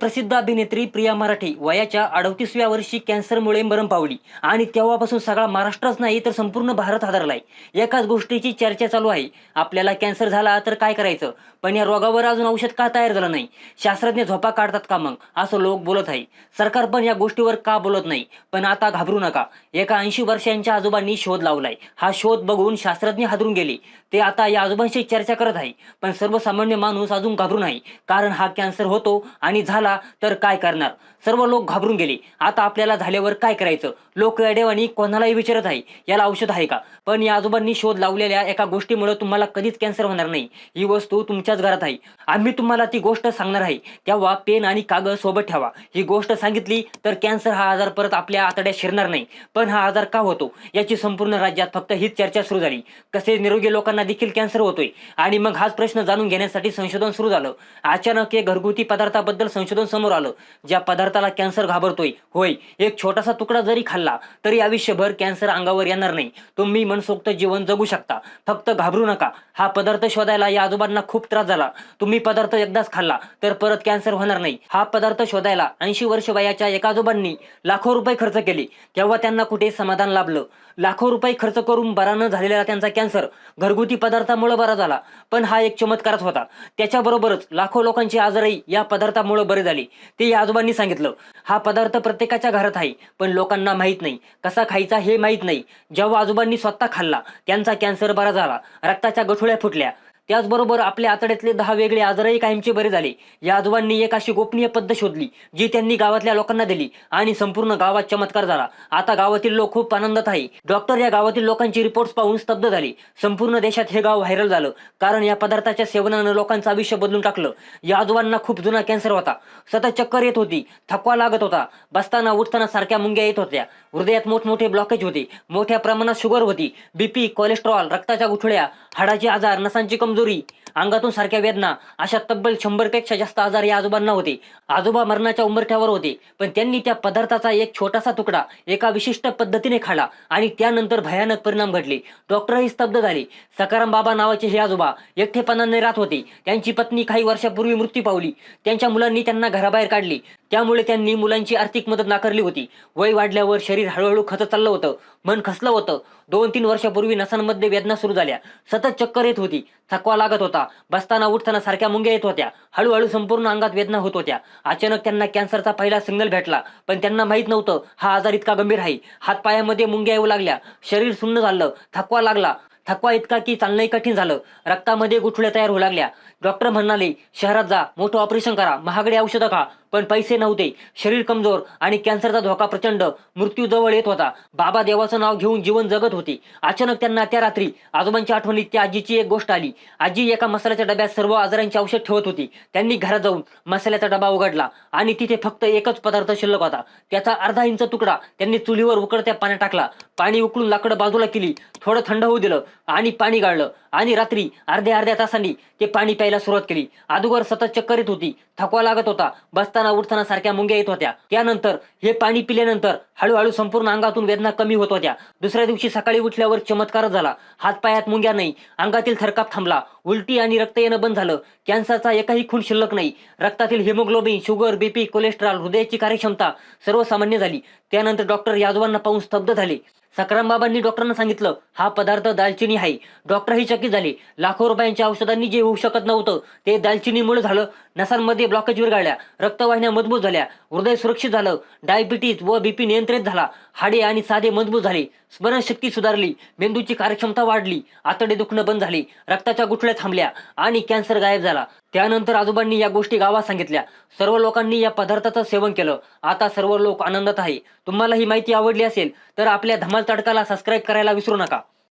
प्रसिद्ध अभिनेत्री प्रिया मराठे वयाच्या अडतीसव्या वर्षी कॅन्सरमुळे मरण पावली. आणि तेव्हापासून सगळा महाराष्ट्रच नाही तर संपूर्ण भारत हादरलाय. एकाच गोष्टीची चर्चा चालू आहे. आपल्याला कॅन्सर झाला तर काय करायचं? पण या रोगावर अजून औषध का तयार झालं नाही? शास्त्रज्ञ झोपा काढतात का मग? असं लोक बोलत आहे. सरकार पण या गोष्टीवर का बोलत नाही? पण आता घाबरू नका. एका ऐंशी वर्षांच्या आजोबांनी शोध लावलाय. हा शोध बघून शास्त्रज्ञ हादरून गेले. ते आता या आजोबांशी चर्चा करत आहे. पण सर्वसामान्य माणूस अजून घाबरू नाही. कारण हा कॅन्सर होतो आणि झाला तर काय करणार? सर्व लोक घाबरून गेले. आता आपल्याला झाल्यावर काय करायचं? लोक अडेवानी कोणालाही विचारत आहे. याला औषध आहे का? पण या आजोबांनी शोध लावलेल्या एका गोष्टीमुळे तुम्हाला कधीच कॅन्सर होणार नाही. ही वस्तू तुमच्याच घरात आहे. आम्ही तुम्हाला ती गोष्ट सांगणार आहे. तेव्हा पेन आणि कागद सोबत ठेवा. ही गोष्ट सांगितली तर कॅन्सर हा आजार परत आपल्या आतड्यात शिरणार नाही. पण हा आजार का होतो? याची संपूर्ण राज्यात फक्त हीच चर्चा सुरू झाली. कसे निरोगी लोकांना मुलांना देखील कॅन्सर होतोय. आणि मग हाच प्रश्न जाणून घेण्यासाठी संशोधन सुरू झालं. अचानक एक घरगुती पदार्थाबद्दल संशोधन समोर आलं ज्या पदार्थाला कॅन्सर घाबरतोय. होय एक छोटासा तुकडा जरी खाल्ला तरी आयुष्यभर कॅन्सर अंगावर येणार नाही. तुम्ही मनसोक्त जीवन जगू शकता. फक्त घाबरू नका. हा पदार्थ शोधायला या आजोबांना खूप त्रास झाला. तुम्ही पदार्थ एकदाच खाल्ला तर परत कॅन्सर होणार नाही. हा पदार्थ शोधायला ऐंशी वर्ष वयाच्या एका आजोबांनी लाखो रुपये खर्च केले. तेव्हा त्यांना कुठे समाधान लाभलं? लाखो रुपये खर्च करून बरा न झालेला त्यांचा कॅन्सर घरगुती पदार्थामुळे बरा झाला पण हा एक चमत्कारच होता. त्याच्याबरोबरच लाखो लोकांची आजारही या पदार्थामुळे बरे झाले. ते या आजोबांनी सांगितलं हा पदार्थ प्रत्येकाच्या घरात आहे पण लोकांना माहीत नाही. कसा खायचा हे माहीत नाही. जेव्हा आजोबांनी स्वतः खाल्ला त्यांचा कॅन्सर बरा झाला. रक्ताच्या गठुळ्या फुटल्या. त्याचबरोबर आपल्या आतड्यातले दहा वेगळे आजारही कायमचे बरे झाले. या आजोबांनी एक अशी गोपनीय पद्धत शोधली जी त्यांनी गावातल्या लोकांना दिली आणि संपूर्ण गावात चमत्कार झाला. आता गावातील लोक खूप आनंदात आहे. डॉक्टर या गावातील लोकांची रिपोर्ट्स पाहून स्तब्ध झाले. संपूर्ण देशात हे गाव व्हायरल झालं कारण या पदार्थाच्या सेवनानं लोकांचं आयुष्य बदलून टाकलं. या आजोबांना खूप जुना कॅन्सर होता. सतत चक्कर येत होती थकवा लागत होता. बसताना उठताना सारख्या मुंग्या येत होत्या. हृदयात मोठमोठे ब्लॉकेज होते. मोठ्या प्रमाणात शुगर होती. बीपी कोलेस्ट्रॉल रक्ताच्या गुठळ्या हाडाचे आजार नसांची कमजोरी চৌধুরী अंगातून सारख्या वेदना अशा तब्बल शंभरपेक्षा जास्त आजार या आजोबांना होते. आजोबा मरणाच्या उंबरठ्यावर होते पण त्यांनी त्या पदार्थाचा एक छोटासा तुकडा एका विशिष्ट पद्धतीने खाला आणि त्यानंतर भयानक परिणाम घडले. डॉक्टरही स्तब्ध झाले. सकाराम बाबा नावाचे हे आजोबा एकटेपणाने राहत होते. त्यांची पत्नी काही वर्षापूर्वी मृत्यू पावली. त्यांच्या मुलांनी त्यांना घराबाहेर काढले. त्यामुळे त्यांनी मुलांची आर्थिक मदत नाकारली होती. वय वाढल्यावर शरीर हळूहळू खचत चाललं होतं. मन खसलं होतं. दोन तीन वर्षापूर्वी नसांमध्ये वेदना सुरू झाल्या. सतत चक्कर येत होती. थकवा लागत होता. बसताना उठताना सारख्या मुंग्या येत होत्या. हळूहळू संपूर्ण अंगात वेदना होत होत्या. अचानक त्यांना कॅन्सरचा पहिला सिग्नल भेटला. पण त्यांना माहीत नव्हतं हा आजार इतका गंभीर आहे. हातपायामध्ये मुंग्या येऊ लागल्या. शरीर सुन्न झालं. थकवा लागला. थकवा इतका की चालणंही कठीण झालं. रक्तामध्ये गुठळ्या तयार होऊ लागल्या. डॉक्टर म्हणाले शहरात जा. मोठं ऑपरेशन करा. महागडे औषधं खा. पण पैसे नव्हते. शरीर कमजोर आणि कॅन्सरचा धोका प्रचंड. मृत्यू जवळ येत होता. बाबा देवाचं नाव घेऊन जीवन जगत होते. अचानक त्यांना त्या रात्री आजोबांच्या आठवणीत त्या आजीची एक गोष्ट आली. आजी एका मसाल्याच्या डब्यात सर्व आजारांची औषध ठेवत होती. त्यांनी घरात जाऊन मसाल्याचा डबा उघडला आणि तिथे फक्त एकच पदार्थ शिल्लक होता. त्याचा अर्धा इंच तुकडा त्यांनी चुलीवर उकळत्या पाण्यात टाकला. पाणी उकळून लाकडं बाजूला केली. थोडं थंड होऊ दिलं आणि पाणी गाळलं. आणि रात्री अर्ध्या अर्ध्या तासांनी ते पाणी प्यायला सुरुवात केली. अगोदर सतत चक्कर येत होती. थकवा लागत होता. बसताना उठताना सारख्या मुंग्या येत होत्या. त्यानंतर हे पाणी पिल्यानंतर हळूहळू संपूर्ण अंगातून वेदना कमी होत होत्या. दुसऱ्या दिवशी सकाळी उठल्यावर चमत्कार झाला. हातपायात मुंग्या नाही. अंगातील थरकाप थांबला. उलटी आणि रक्त येणं बंद झालं. कॅन्सरचा एकही खून शिल्लक नाही. रक्तातील हिमोग्लोबिन शुगर बीपी कोलेस्ट्रॉल हृदयाची कार्यक्षमता सर्वसामान्य झाली. त्यानंतर डॉक्टर यादवांना पाहून स्तब्ध झाले. सकाराम बाबांनी डॉक्टरांना सांगितलं हा पदार्थ दालचिनी आहे. डॉक्टरही चकित झाले. लाखो रुपयांच्या औषधांनी जे होऊ शकत नव्हतं ते दालचिनीमुळे झालं. नसांमध्ये ब्लॉकेज विरघळल्या. रक्तवाहिन्या मजबूत झाल्या. हृदय सुरक्षित झालं. डायबिटीज व बीपी नियंत्रित झाला. हाडे आणि साधे मजबूत झाले. स्मरणशक्ती सुधारली. मेंदूची कार्यक्षमता वाढली. आतडे दुखणं बंद झाली. रक्ताच्या गुठळ्या थांबल्या आणि कॅन्सर गायब झाला. त्यानंतर आजोबांनी या गोष्टी गावात सांगितल्या. सर्व लोकांनी या पदार्थाचं सेवन केलं. आता सर्व लोक आनंदात आहे. तुम्हाला ही माहिती आवडली असेल तर आपल्या धमाल तडकाला सबस्क्राईब करायला विसरू नका.